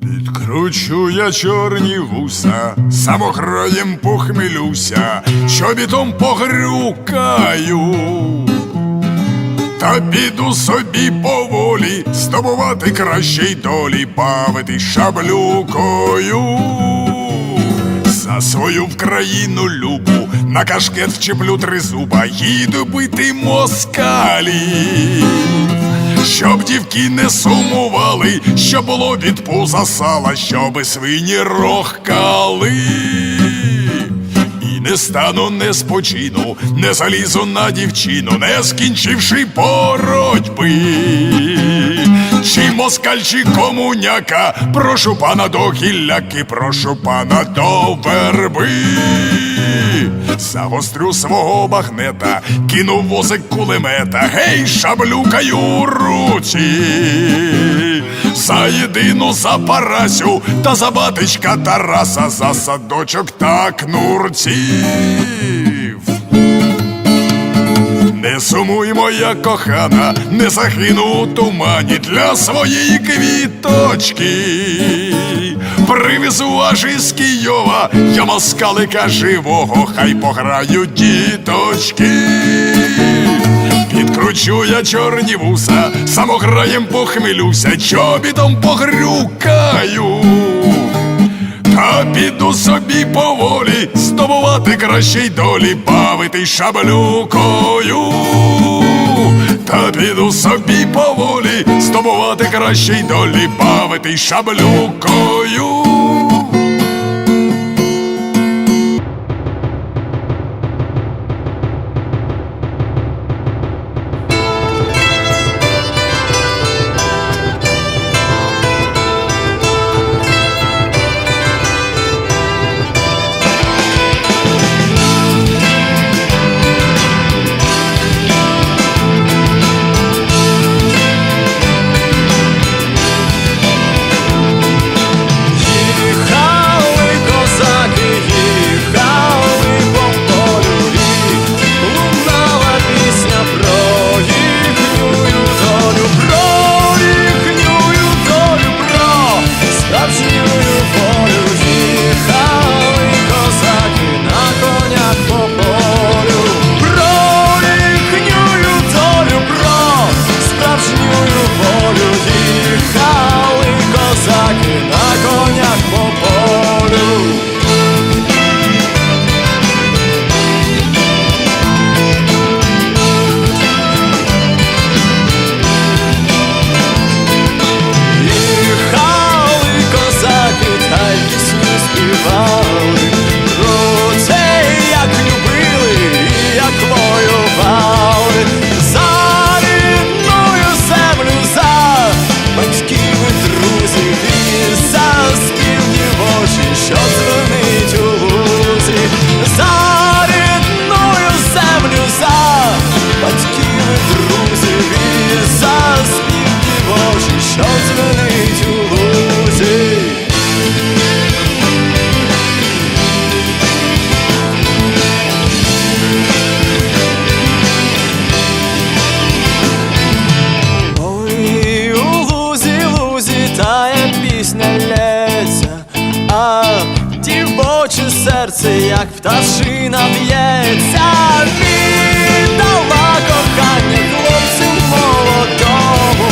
Підкручу я чорні вуса, самограєм похмелюся, чобітом погрюкаю. Та піду собі поволі, здобувати кращій долі, бавити шаблюкою. За свою в країну любу на кашкет вчеплю три зуба, їду бити москалів. Щоб дівки не сумували, що було від пуза сала, щоби свині рохкали. І не стану, не спочину, не залізу на дівчину, не скінчивши боротьби. Чи москаль, чи комуняка, прошу пана до гілляки, прошу пана до верби. Загострю свого багнета, кину возик кулемета, гей, шаблюкаю руці. За єдину за Парасю та за батечка Тараса, за садочок та кнурців. Не сумуй, моя кохана, не загину у тумані для своєї квіточки. Привезу аж із Києва, я москалика живого, хай пограють діточки. Підкручу я чорні вуса, самограєм похмелюся, чобітом погрюкаю. Та піду собі поволі, здобувати кращій долі, бавити шаблюкою. Та піду собі поволі, здобувати кращій долі, бавити шаблюкою. Дівоче серце, як пташина б'ється, віддала кохання хлопцю молодому.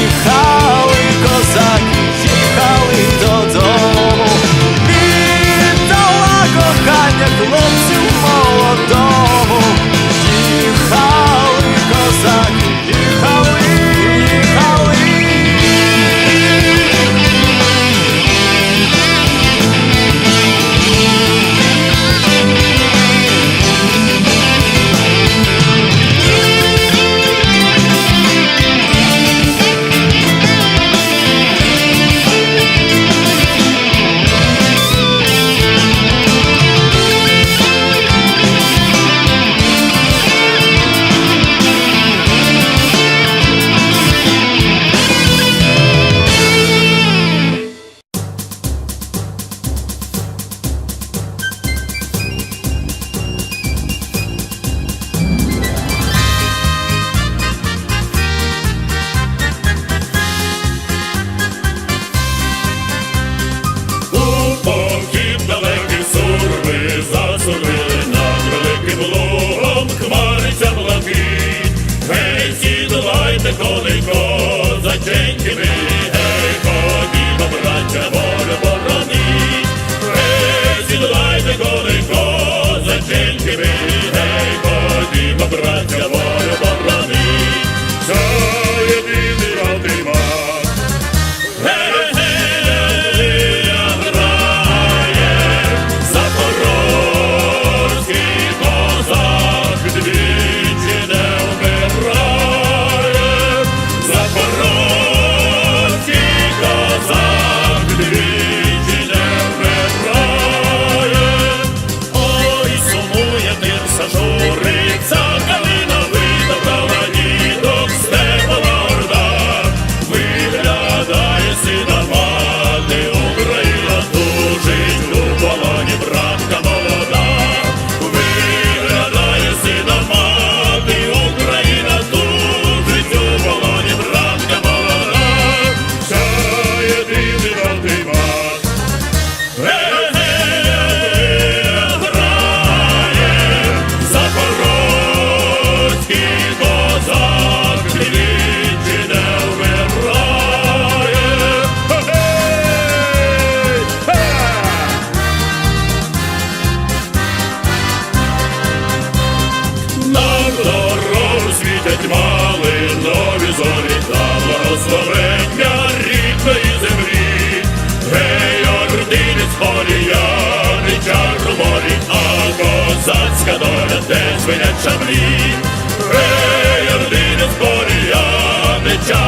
Їхали далеко, заченьки ми, гей, ходімо, браття, море боронить. Гей, сідлайте, далеко, заченьки ми, гей, ходімо, браття, the job.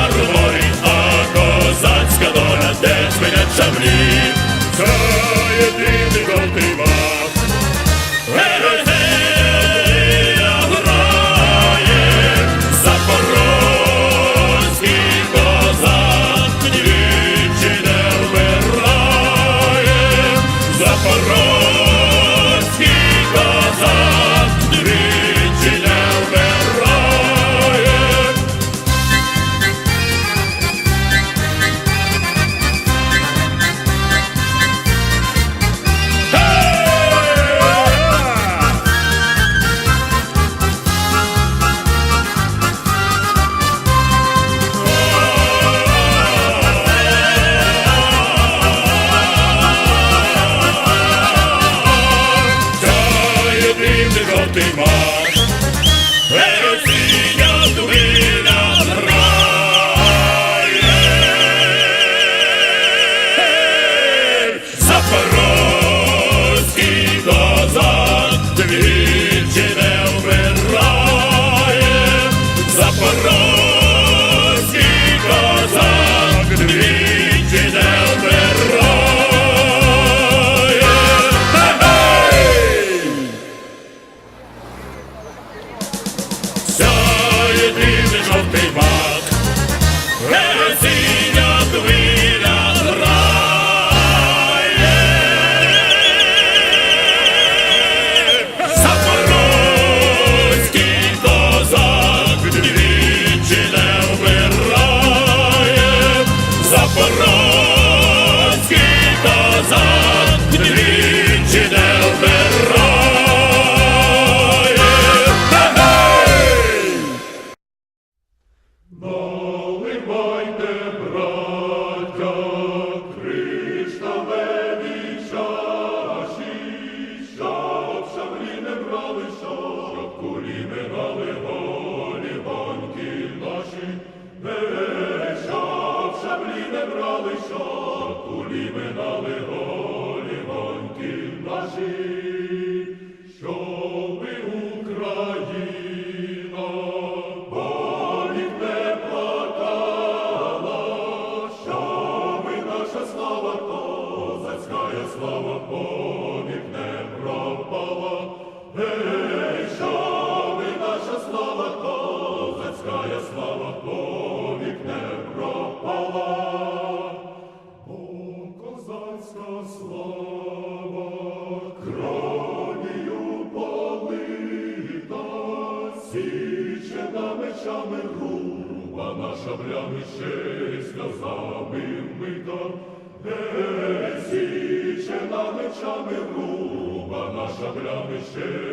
Наливайте, браття, кришталеві чаші, щоб шаблі не брали шо, щоб кулі не дали голі банки наші, не щоб шаблі не. Січена мечами руба наша брянище.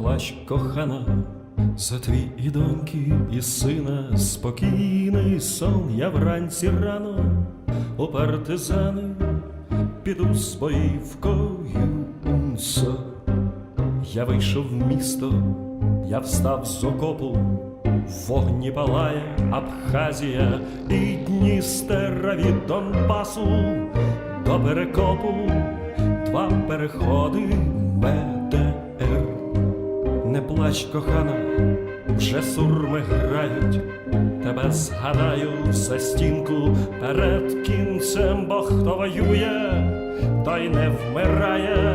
Плач, кохана, за твій і доньки, і сина, спокійний сон я вранці рано у партизани піду з боївкою унсо. Я вийшов в місто, я встав з окопу, вогні палає Абхазія і Дністера від Донбасу до перекопу два переходи МДР. Не плач, кохана, вже сурми грають, тебе згадаю за стінку перед кінцем, бо хто воює, той не вмирає,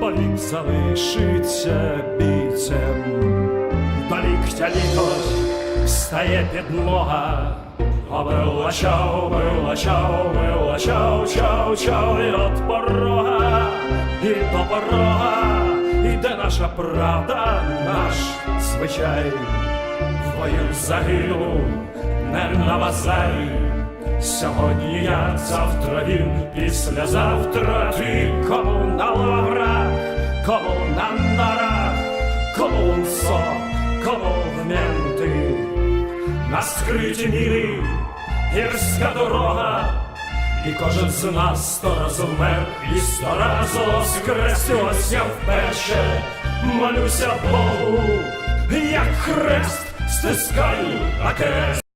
повік залишиться бійцем. До ліктя лікоть встає підлога, Обила чау, била чау, била чау, чау, чау, і от порога, і до порога, іде наша правда, наш звичай, в бою загинув, не на базарі. Сьогодні я, завтра він, післязавтра ти кому на лаврах, кому на нарах, кому со, кому в менти. На скриті міри гірська дорога, і кожен з нас сто разу вмер, і сто разу воскрес, я вперше молюся Богу, як хрест стискаю а крест.